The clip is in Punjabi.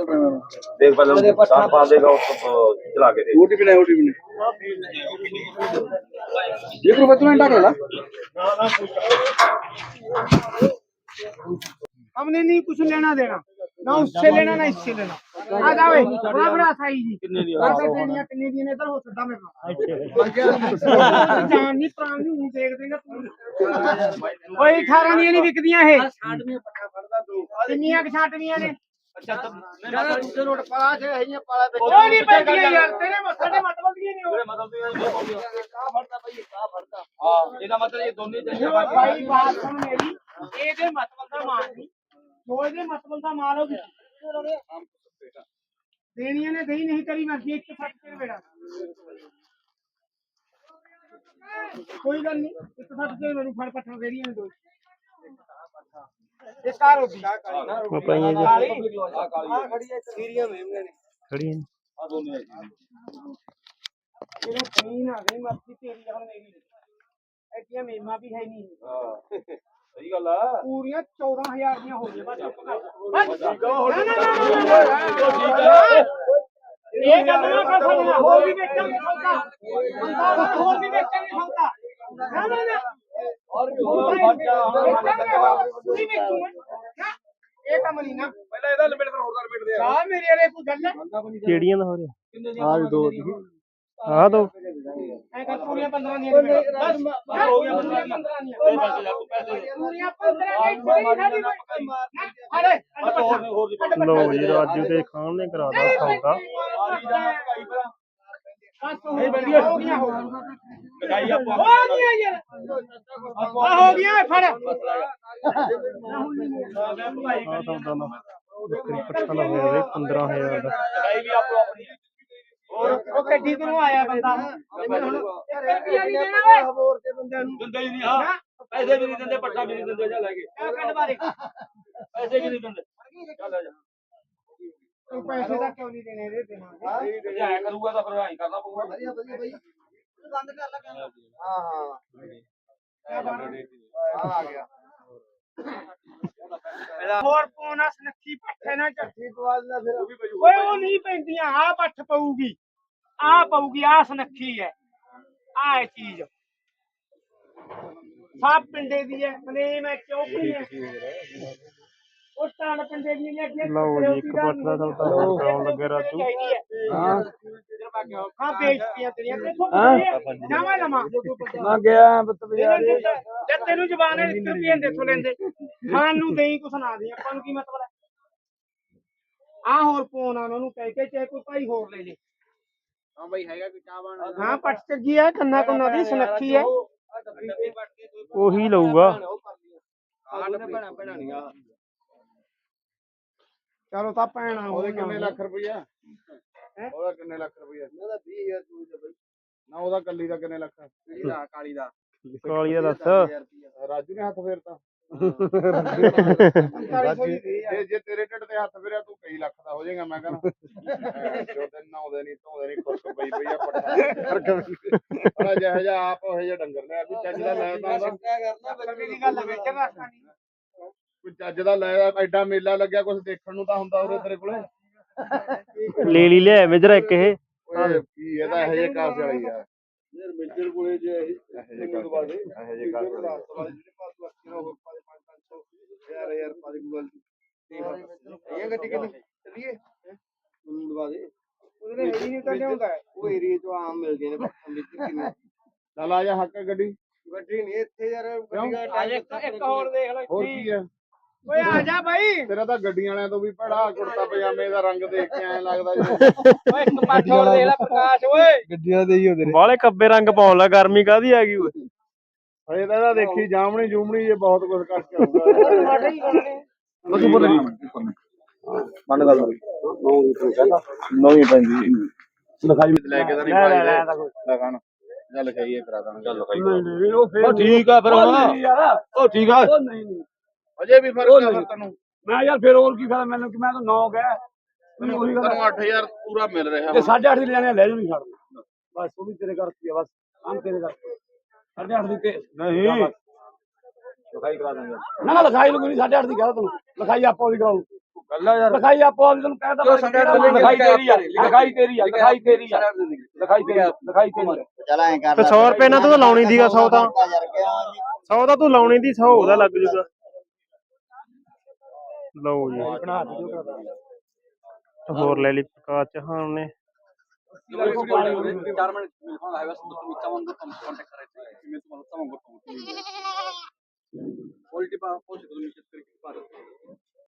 देख पहले सात पाँच देगा उसको चला के देख ओटीपी नाही ओटीपी नाही एक रुपये तुला टाकला हमने नहीं कुछ लेना देना ना उससे लेना ना इससे लेना आ जाओ बड़ा बड़ा साई जी कनेडियन कनेडियन इधर हो सकता मेरे जान नहीं प्राण नहीं हूं देख देगा तू ओए 18 ਦੀਆਂ ਨਹੀਂ ਵਿਕਦੀਆਂ ਇਹ ਕਿੰਨੀਆਂ ਕਿ ਛਾਟਵੀਆਂ ਨੇ ਜ਼ਿਆਦਾ ਦੂਜੇ ਰੋਡ ਪਾਲਾ ਚ ਹੈਗੀਆਂ ਪਾਲਾ ਵਿੱਚ ਉਹ ਨਹੀਂ ਪੈਂਦੀਆਂ ਯਾਰ ਤੇਰੇ ਸਾਡੇ ਮਤਲਬ ਦੀਆਂ ਨਹੀਂ ਉਹ। ਕਾ ਫੜਦਾ ਭਾਈ ਕਾ ਫੜਦਾ? हाँ ਇਹਦਾ ਮਤਲਬ ਇਹ ਦੋਨੇ ਜੋ ਭਾਈ ਬਾਤ ਸੁਣ ਮੇਰੀ ਇਹਦੇ ਮਤਲਬ ਦਾ ਮਾਲ ਨਹੀਂ ਜੋ ਇਹਦੇ ਮਤਲਬ ਦਾ ਮਾਲ ਉਹ ਦੇਣੀਆਂ ਨੇ ਦੇਈ ਨਹੀਂ ਤੇਰੀ ਮਰਜ਼ੀ ਇੱਕ ਸੱਟ ਤੇ ਵੇੜਾ। ਕੋਈ ਗੱਲ ਨਹੀਂ ਇੱਕ ਸੱਟ ਤੇ ਮੈਨੂੰ ਫੜ ਪੱਠਾ ਦੇਣੀਆਂ ਨੇ ਦੋ। ਇਹ ਕਾਰ ਹੋਗੀ ਪਈਆਂ ਜੀ ਆ ਖੜੀ ਹੈ। ਸੀਰੀਆਂ ਮੇਮਨੇ ਨੇ ਖੜੀਆਂ ਨੇ। ਆ ਦੋਨੇ ਇਹਨੂੰ ਜ਼ਮੀਨ ਆ ਗਈ ਮਰਜ਼ੀ ਤੇਰੀ ਹੁਣ ਮੇਰੀ ਐਡੀਆਂ ਮੇਮਾ ਵੀ ਹੈ ਨਹੀਂ। ਸਹੀ ਗੱਲ ਆ। ਪੂਰੀਆਂ 14000 ਦੀਆਂ ਹੋ ਗਈਆਂ। ਬਸ ਚੁੱਪ ਕਰ ਬਸ। ਠੀਕ ਆ, ਨਾ, ਨਾ, ਨਾ, ਨਾ, ਨਾ, ਨਾ। ਇਹ ਗੱਲ ਨਾ ਕਰ ਸਕਦਾ। ਹੋਰ ਵੀ ਵੇਚਾਂਗੇ ਸੌਦਾ। ਬੰਦਾ ਵਾ, ਹੋਰ ਵੀ ਵੇਚਾਂਗੇ ਸੌਦਾ। ਨਾ ਨਾ ਨਾ। ਔਰ ਵੇਚਾਂਗੇ ਹੋਰ ਵੀ ਵੇਚੂਗੇ ਨਾ ਇਹ ਕੰਮ ਨਹੀਂ ਨਾ ਪਹਿਲਾਂ ਇਹਦਾ ਲਿਮਿਟ ਫਿਰ ਹੋਰ ਦਾ ਲਿਮਿਟ ਦੇ ਆ ਮੇਰੇ ਵਾਲੇ ਕੋਈ ਗੱਲ ਹੈ ਕਿਹੜੀਆਂ ਦਾ ਹੋ ਰਿਹਾ? ਆ ਦੋ ਆਹ ਦੋ ਐ ਕਰ ਪੂਰੀਆਂ 15 ਦੀਆਂ ਦੇ। ਬਸ ਹੋ ਗਿਆ 15 ਦੀਆਂ ਪੂਰੀਆਂ 15 ਦੀਆਂ ਕੋਈ ਸਾਡੀ ਕੋਈ ਅਰੇ ਲੋ ਜੀ ਰਾਜੂ ਤੇ ਖਾਨ ਨੇ ਕਰਾਦਾ ਸੌਦਾ। ਬਸ ਹੋ ਗਈਆਂ ਹੋ ਗਈਆਂ ਹੋ ਲਗਾਈ ਆਪਾਂ ਹੋ ਗਈਆਂ ਯਾਰ। ਆ ਹੋ ਗਈਆਂ ਫੜ ਆਹ ਸੌਦਾ ਨਾ ਬੱਕਰੀ ਪੱਠਾ ਦਾ ਹੋਇਆ ਬਈ 15000 ਦਾ ਲਗਾਈ ਵੀ ਆਪੋ ਆਪਣੀ ਹੋਰ ਉਹ ਗੱਡੀ ਤੋਂ ਆਇਆ ਬੰਦਾ ਮੈਨੂੰ ਹੁਣ ਇੱਕ ਰੁਪਿਆ ਨਹੀਂ ਦੇਣਾ ਓਏ ਹੋਰ ਤੇ ਬੰਦਿਆਂ ਨੂੰ ਦਿੰਦੇ ਹੀ ਨਹੀਂ ਹਾਂ ਪੈਸੇ ਵੀ ਨਹੀਂ ਦਿੰਦੇ ਪੱਟਾ ਵੀ ਨਹੀਂ ਦਿੰਦੇ ਜਾ ਲੈ ਕੇ ਆ ਕੱਢ ਬਾਰੇ ਪੈਸੇ ਵੀ ਨਹੀਂ ਦਿੰਦੇ ਚੱਲ ਆ ਜਾ ਤੂੰ ਪੈਸੇ ਦਾ ਕਿਉਂ ਨਹੀਂ ਦੇਣੇ ਇਹਦੇ ਦੇਵਾਂਗੇ ਜੇ ਐ ਕਰੂਗਾ ਤਾਂ ਫਿਰ ਐਂ ਕਰਨਾ ਪਊਗਾ ਵਧੀਆ ਵਧੀਆ ਬਾਈ ਬੰਦ ਕਰ ਲਾ ਹਾਂ ਹਾਂ ਆ ਆ ਗਿਆ ਹੋਰ ਪੋਣਾ ਸਨੱਖੀ ਪੱਠੇ ਨਾ ਚੱਠੀ ਠੀਕ ਬਾਅਦ ਨਾ ਫਿਰ। ਓਏ ਉਹ ਨਹੀਂ ਪੈਂਦੀਆਂ ਆ ਪੱਠ ਪਊਗੀ। ਆ ਪਊਗੀ ਆ ਸਨੱਖੀ ਹੈ। ਆ ਇਹ ਚੀਜ਼। ਸਭ ਪਿੰਡੇ ਦੀ ਹੈ ਮਨੇ ਮੈਂ ਚੌਕੀ ਹੈ। ਉਹ ਟਾਣ ਪਿੰਡੇ ਦੀ ਨੇ ਅੱਗੇ ਲਓ ਜੀ, ਇੱਕ ਪੱਠ ਦਾ ਸੌਦਾ ਹੋਰ ਕਰਾਉਣ ਲੱਗੇ ਰਾਜੂ। ਹਾਂ। ਹਾਂ ਵੇਚਤੀਆਂ ਤੇਰੀਆਂ। ਤੇ ਨਵਾਂ ਨਵਾਂ ਮੈਂ ਗਿਆ ਬਤਵਿਆ ਜਦ ਤੈਨੂੰ ਜ਼ਬਾਨ ਹੈ 1 ਰੁਪਏ ਦੇ ਤੋਂ ਲੈਂਦੇ। ਖਾਣ ਨੂੰ ਦੇਈ ਕੁਛ ਨਾ ਦੇ ਆਪਾਂ ਨੂੰ ਕੀ ਮਤਲਬ ਹੈ? ਆ ਹੋਰ ਪੋਣਾ ਉਹਨਾਂ ਨੂੰ ਕਹਿ ਕੇ ਚਾਹੇ ਕੋਈ ਭਾਈ ਹੋਰ ਲੈ ਲੇ। ਹਾਂ ਬਾਈ ਹੈਗਾ ਕੋਈ ਚਾਹ ਬਣ ਹਾਂ ਪੱਟ ਚੱਗੀ ਹੈ ਕੰਨਾ ਕੰਨਾ ਦੀ ਸੁਨੱਖੀ ਹੈ ਉਹੀ ਲਊਗਾ। ਆਹ ਭੈਣਾ ਭੈਣਾ ਨਹੀਂ ਆ ਚਲੋ ਤਾਂ ਭੈਣਾ ਉਹਦੇ ਕਿੰਨੇ ਲੱਖ ਰੁਪਈਆ? ਹੈਂ? ਉਹਦਾ ਕਿੰਨੇ ਲੱਖ ਰੁਪਈਆ? ਉਹਦਾ 20000 ਤੂੰ ਦੇ ਬਾਈ। ਨਾ ਉਹਦਾ ਕੱਲੀ ਦਾ ਕਿੰਨੇ ਲੱਖ? ਕਿਹੜੀ ਦਾ। ਕਾਲੀ ਦਾ ਕਾਲੀ ਦਾ ਦੱਸ। ਰਾਜੂ ਨੇ ਹੱਥ ਫੇਰਤਾ। ਜੇ ਤੇਰੇ ਢਿੱਡ ਤੇ ਹੱਥ ਫੇਰਿਆ ਤੂੰ ਕਈ ਲੱਖ ਦਾ ਹੋ ਜਾਏਗਾ ਮੈਂ ਕਹਿੰਦਾ। ਜੋ ਤੇ ਨਾਉਂਦੇ ਨਹੀਂ ਧੋਦੇ ਨਹੀਂ ਖੁਰਕ ਪਈ ਪਈ ਆ ਪੱਟਾ ਬੜਾ ਜਿਹਾ ਜਿਹਾ ਆਪ ਉਹ ਜਿਹਾ ਡੰਗਰ ਵੀ ਚੱਜ ਦਾ ਲੈ ਤਾਂ ਉਹਦਾ ਕਰਨਾ ਬੱਕਰੀ ਦੀ ਗੱਲ ਵੇਚਣ ਰਸਤਾ ਨਹੀਂ ਕੋਈ ਚੱਜ ਦਾ ਲੈ ਐਡਾ ਮੇਲਾ ਲੱਗਿਆ ਕੁਝ ਦੇਖਣ ਨੂੰ ਤਾਂ ਹੁੰਦਾ ਉਰੇ ਤੇਰੇ ਕੋਲੇ। ਲੈ ਲਈ ਲਿਆ ਮੇਜਰਾ ਇੱਕ ਇਹ। ਓਏ ਕੀ ਇਹਦਾ ਇਹੋ ਜਿਹੇ ਕਾਸੇ ਵਾਲੀ ਆ। ਯਾਰ ਮਿੱਜਰ ਕੋਲੇ ਜੇ ਇਹੋ ਕਾਸੇ ਇਹੋ ਜਿਹੇ ਕਾਸੇ ਵਾਲੀ ਯਾਰ ਯਾਰ ਪਾਦੀ ਗੂਗਲ ਇਹ ਗੱਡੀ ਕਿੰਨੀ ਚੱਲੀਏ। ਮੈਨੂੰ ਦਵਾ ਦੇ। ਉਹਦੇ ਹੈਰੀ ਨਹੀਂ ਤਾਂ ਲਿਆਉਂਦਾ ਹੈ। ਉਹ ਏਰੀਏ ਚੋਂ ਆਮ ਮਿਲਦੀਆਂ ਨੇ ਪੱਖਾਂ ਵਿੱਚ ਕਿੰਨੇ ਚੱਲ ਆ ਜਾ ਹੱਕ ਗੱਡੀ। ਗੱਡੀ ਨਹੀਂ ਇੱਥੇ ਯਾਰ ਗੱਡੀਆਂ ਆ ਜਾ ਇੱਕ ਇੱਕ ਹੋਰ ਦੇਖ ਲੈ ਹੋਰ ਕੀ ਆ ਓਏ ਆ ਜਾ ਬਾਈ। ਤੇਰਾ ਤਾਂ ਗੱਡੀਆਂ ਵਾਲਿਆਂ ਤੋਂ ਵੀ ਭੜਾ ਕੁੜਤਾ ਪਜਾਮੇ ਦਾ ਰੰਗ ਦੇਖ ਕੇ ਐਂ ਲੱਗਦਾ ਜਿਵੇਂ ਓਏ ਇੱਕ ਪੱਠ ਹੋਰ ਦੇਖ ਲੈ ਪ੍ਰਕਾਸ਼ ਓਏ। ਗੱਡੀਆਂ ਦੇ ਹੀ ਹੁੰਦੇ ਬਾਲੇ ਕੱਬੇ ਰੰਗ ਪਾਉਣ ਲਾ ਗਰਮੀ ਕਾਦੀ ਆ ਗਈ ਓਏ? ਹਜੇ ਤਾਂ ਇਹਦਾ ਦੇਖੀ ਜਾਮਣੀ ਜੂਮਣੀ ਜੇ ਬਹੁਤ ਕੁਝ ਕਰਕੇ ਆਉਂਦਾ। ਲੱਗੀ ਬੋਲ ਮੰਨ ਗੱਲ ਨੋ ਹੀ ਪੈਂਦੀ। ਲਿਖਾਈ ਲੈ ਕੇ ਤਾਂ ਨਹੀਂ ਪਾਈ ਦੇ ਲਗਾਣ ਜਾਂ ਲਿਖਾਈਏ ਕਰਾ ਦਾਂਗੇ। ਚੱਲ ਲਿਖਾਈ ਉਹ ਠੀਕ ਆ ਫਿਰ ਹੁਣ। ਉਹ ਠੀਕ ਆ ਅਜੇ ਵੀ ਫ਼ਰਕ ਆ ਤੁਹਾਨੂੰ ਮੈਂ ਯਾਰ ਫਿਰ ਹੋਰ ਕੀ ਫਾਇਦਾ ਮੈਨੂੰ ਕਿ ਮੈਂ ਤਾਂ 9 ਗਿਆ ਮੈਨੂੰ ਉਹੀ ਗੱਲ ਤੁਹਾਨੂੰ 8000 ਪੂਰਾ ਮਿਲ ਰਿਹਾ ਤੇ 8.5 ਦੀ ਲੈਣੇ ਲੈ ਜੂ ਨਹੀਂ ਛੱਡਣਾ ਬਸ ਉਹ ਵੀ ਤੇਰੇ ਕਰਕੇ ਆ ਬਸ। ਆਮ ਤੇਰੇ ਕਰਕੇ 8.5 ਦੀ ਤੇ ਨਹੀਂ। ਲਖਾਈ ਕਰਾ ਦਾਂਗੇ। ਨਾ ਨਾ ਲਖਾਈ ਨੂੰ ਨਹੀਂ 8.5 ਦੀ ਕਹਦਾ ਤੂੰ ਲਖਾਈ ਆਪੋ ਦੀ ਕਰਾਉ ਗੱਲਾਂ ਯਾਰ। ਲਖਾਈ ਆਪੋ ਦੀ ਤੈਨੂੰ ਕਹਿਦਾ ਲਖਾਈ ਤੇਰੀ ਆ। ਲਖਾਈ ਤੇਰੀ ਆ ਲਖਾਈ ਤੇਰੀ ਆ। ਲਖਾਈ ਤੇਰੀ ਲਖਾਈ ਤੇਰੀ ਚਲ ਐਂ ਕਰ 100 ਰੁਪਏ ਨਾਲ ਤੂੰ ਲਾਉਣੀ ਦੀਗਾ 100 ਤਾਂ। ਸੌ ਦਾ ਤੂੰ ਲਾਉਣੀ ਦੀ ਸੌ ਉਹਦਾ ਲੱਗ ਜੂਗਾ। ਲਓ ਜੀ ਬਣਾ ਹੋਰ ਲੈ ਲਈ ਪਕਾ ਚਹਾਨ ਨੇ चार मिनिट चव्हाण कॉन्टॅक्ट करायचं मी तुम्हाला चव्हाण करतो क्वालिटी पाहू शकतो तुम्ही शेतकरी